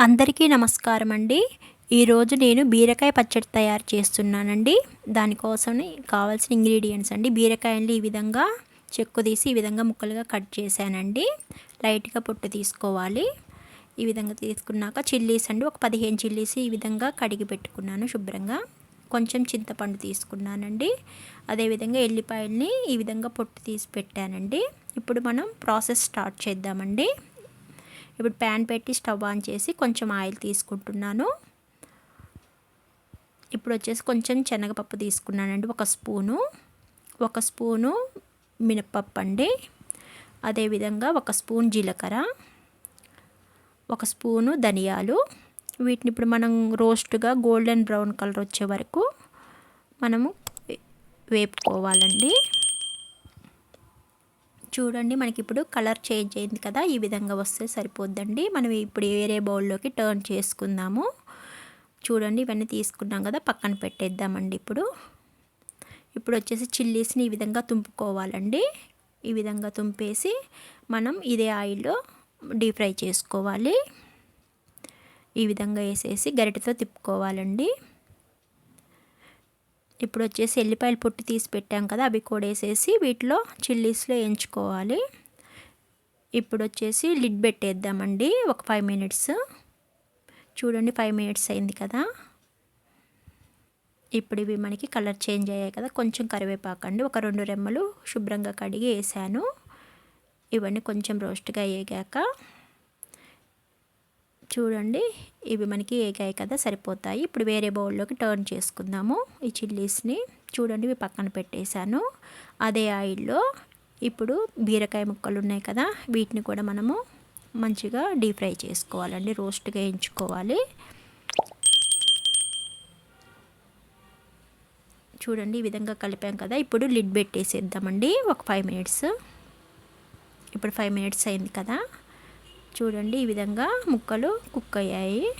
అందరికీ నమస్కారం అండి ఈరోజు నేను బీరకాయ పచ్చడి తయారు చేస్తున్నానండి. దానికోసం కావాల్సిన ఇంగ్రీడియంట్స్ అండి. బీరకాయలు ఈ విధంగా చెక్కు తీసి ఈ విధంగా ముక్కలుగా కట్ చేశానండి. లైట్గా పొట్టు తీసుకోవాలి. ఈ విధంగా తీసుకున్నాక చిల్లీస్ అండి. ఒక పదిహేను చిల్లీస్ ఈ విధంగా కడిగి పెట్టుకున్నాను శుభ్రంగా. కొంచెం చింతపండు తీసుకున్నానండి. అదేవిధంగా ఎల్లిపాయల్ని ఈ విధంగా పొట్టు తీసి పెట్టానండి. ఇప్పుడు మనం ప్రాసెస్ స్టార్ట్ చేద్దామండి. ఇప్పుడు ప్యాన్ పెట్టి స్టవ్ ఆన్ చేసి కొంచెం ఆయిల్ తీసుకుంటున్నాను. ఇప్పుడు వచ్చేసి కొంచెం శనగపప్పు తీసుకున్నానండి ఒక స్పూను. ఒక స్పూను మినప్పప్పు అండి. అదేవిధంగా ఒక స్పూన్ జీలకర్ర. ఒక స్పూను ధనియాలు. వీటిని ఇప్పుడు మనం రోస్ట్గా గోల్డెన్ బ్రౌన్ కలర్ వచ్చే వరకు మనము వేపుకోవాలండి. చూడండి మనకి ఇప్పుడు కలర్ చేంజ్ అయింది కదా ఈ విధంగా వస్తే సరిపోద్దండి. మనం ఇప్పుడు వేరే బౌల్లోకి టర్న్ చేసుకుందాము. చూడండి ఇవన్నీ తీసుకున్నాం కదా పక్కన పెట్టేద్దామండి ఇప్పుడు. ఇప్పుడు వచ్చేసి చిల్లీస్ని ఈ విధంగా తుంపుకోవాలండి. ఈ విధంగా తుంపేసి మనం ఇదే ఆయిల్లో డీప్ ఫ్రై చేసుకోవాలి. ఈ విధంగా వేసేసి గరిటతో తిప్పుకోవాలండి. ఇప్పుడు వచ్చేసి ఎల్లిపాయలు పొట్టు తీసి పెట్టాం కదా అవి కూడా వేసేసి వీటిలో చిల్లీస్లో వేయించుకోవాలి. ఇప్పుడు వచ్చేసి లిడ్ పెట్టేద్దామండి ఒక ఫైవ్ మినిట్స్. చూడండి ఫైవ్ మినిట్స్ అయింది కదా. ఇప్పుడు ఇవి మనకి కలర్ చేంజ్ అయ్యాయి కదా కొంచెం కరివేపాకండి. ఒక రెండు రెమ్మలు శుభ్రంగా కడిగి వేసాను. ఇవన్నీ కొంచెం రోస్ట్గా వేగాక చూడండి. ఇవి మనకి ఏగాయి కదా సరిపోతాయి. ఇప్పుడు వేరే బౌల్లోకి టర్న్ చేసుకుందాము ఈ చిల్లీస్ని. చూడండి ఇవి పక్కన పెట్టేశాను. అదే ఆయిల్లో ఇప్పుడు బీరకాయ ముక్కలు ఉన్నాయి కదా వీటిని కూడా మనము మంచిగా డీప్ ఫ్రై చేసుకోవాలండి. రోస్ట్గా ఎంచుకోవాలి చూడండి ఈ విధంగా కలిపాం కదా. ఇప్పుడు లిడ్ పెట్టేసేద్దామండి. ఒక ఫైవ్ మినిట్స్. ఇప్పుడు ఫైవ్ మినిట్స్ అయింది కదా. చూడండి ఈ విధంగా ముక్కలు కుక్ అయ్యాయి.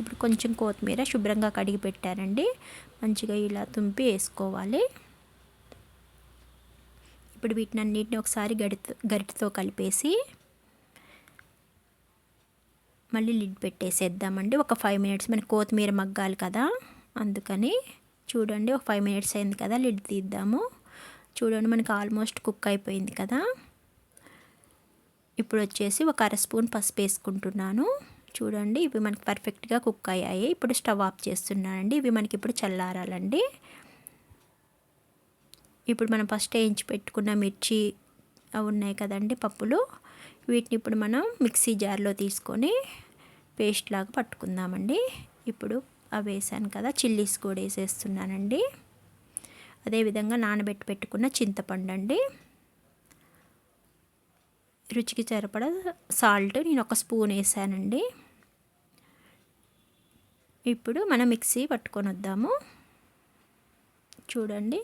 ఇప్పుడు కొంచెం కొత్తిమీర శుభ్రంగా కడిగి పెట్టానండి. మంచిగా ఇలా తుంపి వేసుకోవాలి. ఇప్పుడు వీటిని అన్నిటిని ఒకసారి గడితో గరిటతో కలిపేసి మళ్ళీ లిడ్ పెట్టేసేద్దామండి. ఒక ఫైవ్ మినిట్స్ మనకి కొత్తిమీర మగ్గాలి కదా. అందుకని చూడండి ఒక ఫైవ్ మినిట్స్ అయింది కదా లిడ్ తీద్దాము. చూడండి మనకి ఆల్మోస్ట్ కుక్ అయిపోయింది కదా. ఇప్పుడు వచ్చేసి ఒక అర స్పూన్ పసుపు వేసుకుంటున్నాను. చూడండి ఇవి మనకి పర్ఫెక్ట్గా కుక్ అయ్యాయి. ఇప్పుడు స్టవ్ ఆఫ్ చేస్తున్నానండి. ఇవి మనకి ఇప్పుడు చల్లారాలండి. ఇప్పుడు మనం ఫస్ట్ వేయించి పెట్టుకున్న మిర్చి అవి ఉన్నాయి కదండి పప్పులు. వీటిని ఇప్పుడు మనం మిక్సీ జార్లో తీసుకొని పేస్ట్ లాగా పట్టుకుందామండి. ఇప్పుడు అవి వేసాను కదా చిల్లీస్ కూడా వేసేస్తున్నానండి. అదేవిధంగా నానబెట్టి పెట్టుకున్న చింతపండు అండి రుచికి సరిపడా సాల్ట్ నేను ఒక స్పూన్ వేసానండి. ఇప్పుడు మనం మిక్సీ పట్టుకొని వద్దాము. చూడండి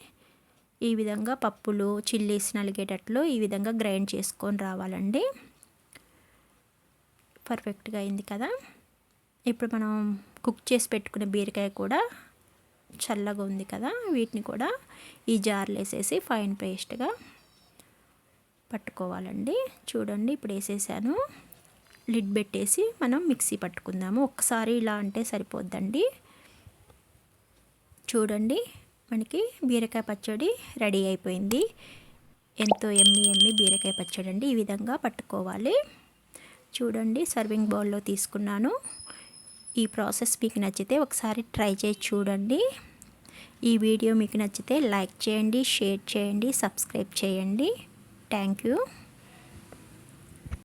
ఈ విధంగా పప్పులు చిల్లీస్ నలిగేటట్లు ఈ విధంగా గ్రైండ్ చేసుకొని రావాలండి. పర్ఫెక్ట్గా అయింది కదా. ఇప్పుడు మనం కుక్ చేసి పెట్టుకునే బీరకాయ కూడా చల్లగా ఉంది కదా వీటిని కూడా ఈ జార్లు వేసేసి ఫైన్ పేస్ట్గా పట్టుకోవాలండి. చూడండి ఇప్పుడు వేసేసాను. లిడ్ పెట్టేసి మనం మిక్సీ పట్టుకుందాము. ఒక్కసారి ఇలా అంటే సరిపోద్దండి. చూడండి మనకి బీరకాయ పచ్చడి రెడీ అయిపోయింది. ఎంతో ఎమ్మి ఎమ్మి బీరకాయ పచ్చడి అండి. ఈ విధంగా పట్టుకోవాలి. చూడండి సర్వింగ్ బౌల్లో తీసుకున్నాను. ఈ ప్రాసెస్ మీకు నచ్చితే ఒకసారి ట్రై చేసి చూడండి. ఈ వీడియో మీకు నచ్చితే లైక్ చేయండి షేర్ చేయండి సబ్స్క్రైబ్ చేయండి. Thank you.